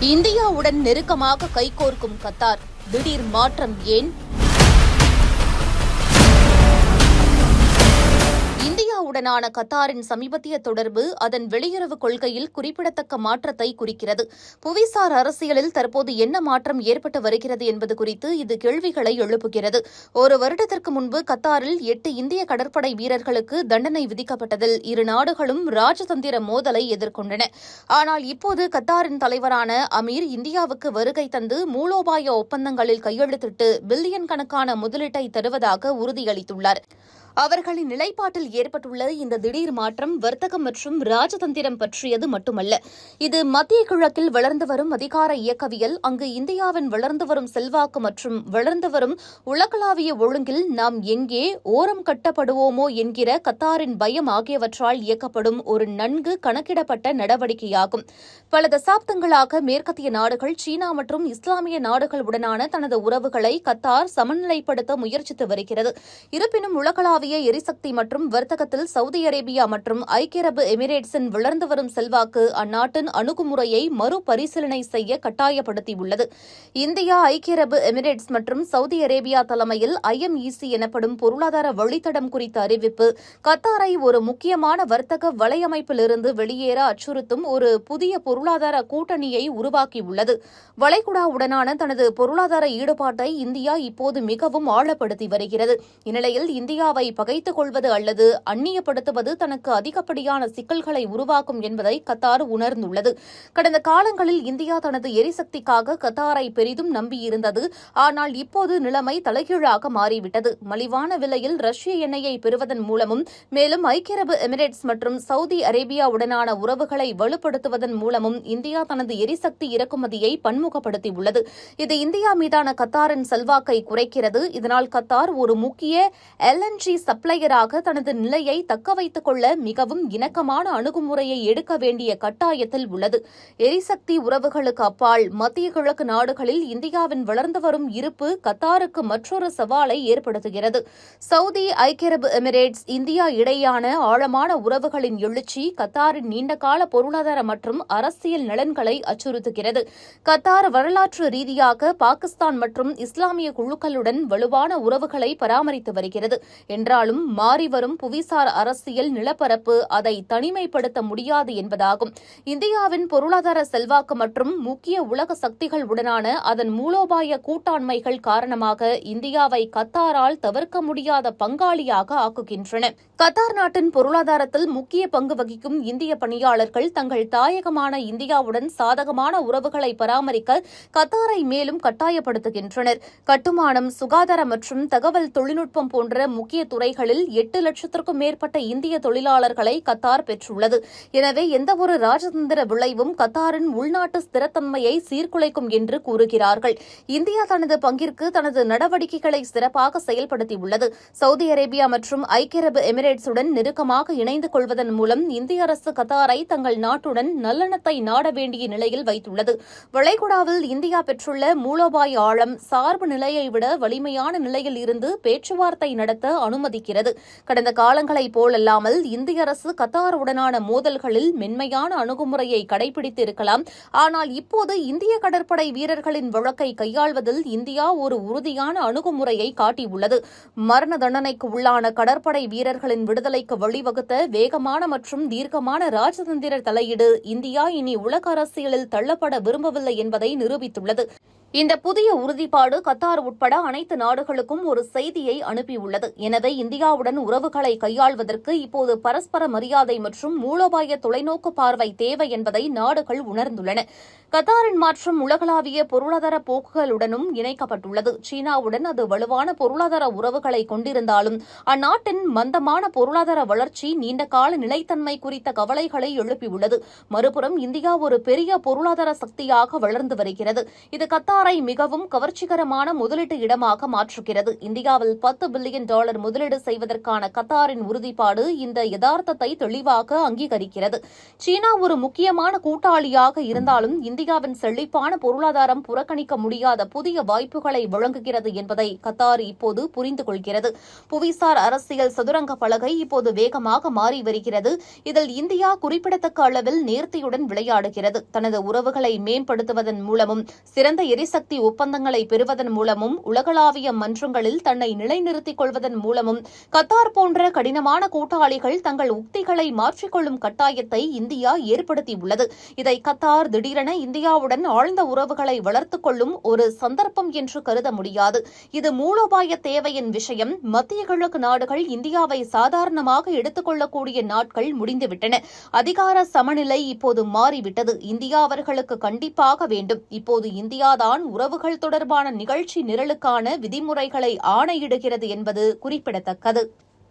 இந்தியாவுடன் நெருக்கமாக கைகோர்க்கும் கத்தார். திடீர் மாற்றம் ஏன்? உடனான கத்தாரின் சமீபத்திய தொடர்பு அதன் வெளியுறவு கொள்கையில் குறிப்பிடத்தக்க மாற்றத்தை குறிக்கிறது. புவிசார் அரசியலில் தற்போது என்ன மாற்றம் ஏற்பட்டு வருகிறது என்பது குறித்து இது கேள்விகளை எழுப்புகிறது. ஒரு வருடத்திற்கு முன்பு கத்தாரில் எட்டு இந்திய கடற்படை வீரர்களுக்கு தண்டனை விதிக்கப்பட்டதில் இரு நாடுகளும் ராஜதந்திர மோதலை எதிர்கொண்டன. ஆனால் இப்போது கத்தாரின் தலைவரான அமீர் இந்தியாவுக்கு வருகை தந்து மூலோபாய ஒப்பந்தங்களில் கையெழுத்திட்டு பில்லியன் கணக்கான முதலீட்டை தருவதாக உறுதியளித்துள்ளார். அவர்களின் நிலைப்பாட்டில் ஏற்பட்டுள்ள இந்த திடீர் மாற்றம் வர்த்தகம் மற்றும் ராஜதந்திரம் பற்றியது மட்டுமல்ல. இது மத்திய கிழக்கில் வளர்ந்து வரும் அதிகார இயக்கவியல் அங்கு இந்தியாவின் வளர்ந்து வரும் செல்வாக்கு மற்றும் வளர்ந்து வரும் உலகளாவிய ஒழுங்கில் நாம் எங்கே ஓரம் கட்டப்படுவோமோ என்கிற கத்தாரின் பயம் ஆகியவற்றால் இயக்கப்படும் ஒரு நன்கு கணக்கிடப்பட்ட நடவடிக்கையாகும். பல தசாப்தங்களாக மேற்கத்திய நாடுகள் சீனா மற்றும் இஸ்லாமிய நாடுகளுடனான தனது உறவுகளை கத்தார் சமநிலைப்படுத்த முயற்சித்து வருகிறது. இருப்பினும் உலகளாவிய எரிசக்தி மற்றும் வர்த்தகத்தில் சவுதி அரேபியா மற்றும் ஐக்கிய அரபு எமிரேட்ஸின் வளர்ந்து வரும் செல்வாக்கு அந்நாட்டின் அணுகுமுறையை மறுபரிசீலனை செய்ய கட்டாயப்படுத்தியுள்ளது. இந்தியா ஐக்கிய அரபு எமிரேட்ஸ் மற்றும் சவுதி அரேபியா தலைமையில் ஐஎம்இசி எனப்படும் பொருளாதார வழித்தடம் குறித்த அறிவிப்பு கத்தாரை ஒரு முக்கியமான வர்த்தக வலையமைப்பிலிருந்து வெளியேற அச்சுறுத்தும் ஒரு புதிய பொருளாதார கூட்டணியை உருவாக்கியுள்ளது. வளைகுடாவுடனான தனது பொருளாதார ஈடுபாட்டை இந்தியா இப்போது மிகவும் ஆழப்படுத்தி வருகிறது. இந்நிலையில் இந்தியாவை பகைத்துக் கொள்வது அல்லது அந்நியப்படுத்துவது தனக்கு அதிகப்படியான சிக்கல்களை உருவாக்கும் என்பதை கத்தார் உணர்ந்துள்ளது. கடந்த காலங்களில் இந்தியா தனது எரிசக்திக்காக கத்தாரை பெரிதும் நம்பியிருந்தது. ஆனால் இப்போது நிலைமை தலைகீழாக மாறிவிட்டது. மலிவான விலையில் ரஷ்ய எண்ணெயை பெறுவதன் மூலமும் மேலும் ஐக்கிய அரபு எமிரேட்ஸ் மற்றும் சவுதி அரேபியாவுடனான உறவுகளை வலுப்படுத்துவதன் மூலமும் இந்தியா தனது எரிசக்தி இறக்குமதியை பன்முகப்படுத்தியுள்ளது. இது இந்தியா மீதான கத்தாரின் செல்வாக்கை குறைக்கிறது. இதனால் கத்தார் ஒரு முக்கிய எல்என்ஜி சப்ளையராக தனது நிலையை தக்க வைத்துக் கொள்ள மிகவும் இணக்கமான அணுகுமுறையை எடுக்க வேண்டிய கட்டாயத்தில் உள்ளது. எரிசக்தி உறவுகளுக்கு அப்பால் மத்திய கிழக்கு நாடுகளில் இந்தியாவின் வளர்ந்து வரும் இருப்பு கத்தாருக்கு மற்றொரு சவாலை ஏற்படுத்துகிறது. சவுதி ஐக்கிய அரபு எமிரேட்ஸ் இந்தியா இடையேயான ஆழமான உறவுகளின் எழுச்சி கத்தாரின் நீண்டகால பொருளாதார மற்றும் அரசியல் நலன்களை அச்சுறுத்துகிறது. கத்தார் வரலாற்று ரீதியாக பாகிஸ்தான் மற்றும் இஸ்லாமிய குழுக்களுடன் வலுவான உறவுகளை பராமரித்து வருகிறது. என்றாலும் மாறிவரும் புவிசார் அரசியல் நிலப்பரப்பு அதை தனிமைப்படுத்த முடியாது என்பதாகும். இந்தியாவின் பொருளாதார செல்வாக்கு மற்றும் முக்கிய உலக சக்திகள் உடனான அதன் மூலோபாய கூட்டாண்மைகள் காரணமாக இந்தியாவை கத்தாரால் தவிர்க்க முடியாத பங்காளியாக ஆக்குகின்றன. கத்தார் நாட்டின் பொருளாதாரத்தில் முக்கிய பங்கு வகிக்கும் இந்திய பணியாளர்கள் தங்கள் தாயகமான இந்தியாவுடன் சாதகமான உறவுகளை பராமரிக்க கத்தாரை மேலும் கட்டாயப்படுத்துகின்றனர். கட்டுமானம் சுகாதார மற்றும் தகவல் தொழில்நுட்பம் போன்ற முக்கிய துறைகளில் எட்டு லட்சத்திற்கும் மேற்பட்ட இந்திய தொழிலாளர்களை கத்தார் பெற்றுள்ளது. எனவே எந்தவொரு ராஜதந்திர விளைவும் கத்தாரின் உள்நாட்டு ஸ்திரத்தன்மையை சீர்குலைக்கும் என்று கூறுகிறார்கள். இந்தியா தனது பங்கிற்கு தனது நடவடிக்கைகளை சிறப்பாக செயல்படுத்தியுள்ளது. சவுதி அரேபியா மற்றும் ஐக்கிய அரபு எமிரேட்ஸுடன் நெருக்கமாக இணைந்து கொள்வதன் மூலம் இந்திய அரசு கத்தாரை தங்கள் நாட்டுடன் நல்லெண்ணத்தை நாட வேண்டிய நிலையில் வைத்துள்ளது. வளைகுடாவில் இந்தியா பெற்றுள்ள மூலோபாய ஆழம் சார்பு நிலையை விட வலிமையான நிலையில் இருந்து பேச்சுவார்த்தை நடத்த அனுமதிக்கிறது. கடந்த காலங்களைப் போலல்லாமல் இந்திய அரசு கத்தாருடனான மோதல்களில் மென்மையான அணுகுமுறையை கடைபிடித்து இருக்கலாம் ஆனால் இப்போது இந்திய கடற்படை வீரர்களின் வழக்கை கையாள்வதில் இந்தியா ஒரு உறுதியான அணுகுமுறையை காட்டியுள்ளது. மரண தண்டனைக்கு உள்ளான கடற்படை வீரர்களின் விடுதலைக்கு வழிவகுத்த வேகமான மற்றும் தீர்க்கமான ராஜதந்திர தலையீடு இந்தியா இனி உலக அரசியலில் தள்ளப்பட விரும்பவில்லை என்பதை நிரூபித்துள்ளது. இந்த புதிய உறுதிப்பாடு கத்தார் உட்பட அனைத்து நாடுகளுக்கும் ஒரு செய்தியை அனுப்பியுள்ளது. எனவே இந்தியாவுடன் உறவுகளை கையாள்வதற்கு இப்போது பரஸ்பர மரியாதை மற்றும் மூலோபாய தொலைநோக்கு பார்வை தேவை என்பதை நாடுகள் உணர்ந்துள்ளன. கத்தாரின் மாற்றம் உலகளாவிய பொருளாதார போக்குகளுடனும் இணைக்கப்பட்டுள்ளது. சீனாவுடன் அது வலுவான பொருளாதார உறவுகளை கொண்டிருந்தாலும் அந்நாட்டின் மந்தமான பொருளாதார வளர்ச்சி நீண்டகால நிலைத்தன்மை குறித்த கவலைகளை எழுப்பியுள்ளது. மறுபுறம் இந்தியா ஒரு பெரிய பொருளாதார சக்தியாக வளர்ந்து வருகிறது. இது கத்தார் கத்தாரை மிகவும் கவர்ச்சிகரமான முதலீட்டு இடமாக மாற்றுகிறது. இந்தியாவில் பத்து பில்லியன் டாலர் முதலீடு செய்வதற்கான கத்தாரின் உறுதிப்பாடு இந்த யதார்த்தத்தை தெளிவாக அங்கீகரிக்கிறது. சீனா ஒரு முக்கியமான கூட்டாளியாக இருந்தாலும் இந்தியாவின் செழிப்பான பொருளாதாரம் புறக்கணிக்க முடியாத புதிய வாய்ப்புகளை வழங்குகிறது என்பதை கத்தார் இப்போது புரிந்து கொள்கிறது. புவிசார் அரசியல் சதுரங்க பலகை இப்போது வேகமாக மாறி வருகிறது. இதில் இந்தியா குறிப்பிடத்தக்க அளவில் நேர்த்தியுடன் விளையாடுகிறது. தனது உறவுகளை மேம்படுத்துவதன் மூலமும் சிறந்த எரிசக்தி ஒப்பந்தங்களை பெறுவதன் மூலமும் உலகளாவிய மன்றங்களில் தன்னை நிலைநிறுத்திக் கொள்வதன் மூலமும் கத்தார் போன்ற கடினமான கூட்டாளிகள் தங்கள் உக்திகளை மாற்றிக்கொள்ளும் கட்டாயத்தை இந்தியா ஏற்படுத்தியுள்ளது. இதை கத்தார் திடீரென இந்தியாவுடன் ஆழ்ந்த உறவுகளை வளர்த்துக் கொள்ளும் ஒரு சந்தர்ப்பம் என்று கருத முடியாது. இது மூலோபாய தேவையின் விஷயம். மத்திய கிழக்கு நாடுகள் இந்தியாவை சாதாரணமாக எடுத்துக் கொள்ளக்கூடிய நாட்கள் முடிந்துவிட்டன. அதிகார சமநிலை இப்போது மாறிவிட்டது. இந்தியா அவர்களுக்கு கண்டிப்பாக வேண்டும். இப்போது இந்தியாதான் உறவுகள் தொடர்பான நிகழ்ச்சி நிரலுக்கான விதிமுறைகளை ஆணையிடுகிறது என்பது குறிப்பிடத்தக்கது.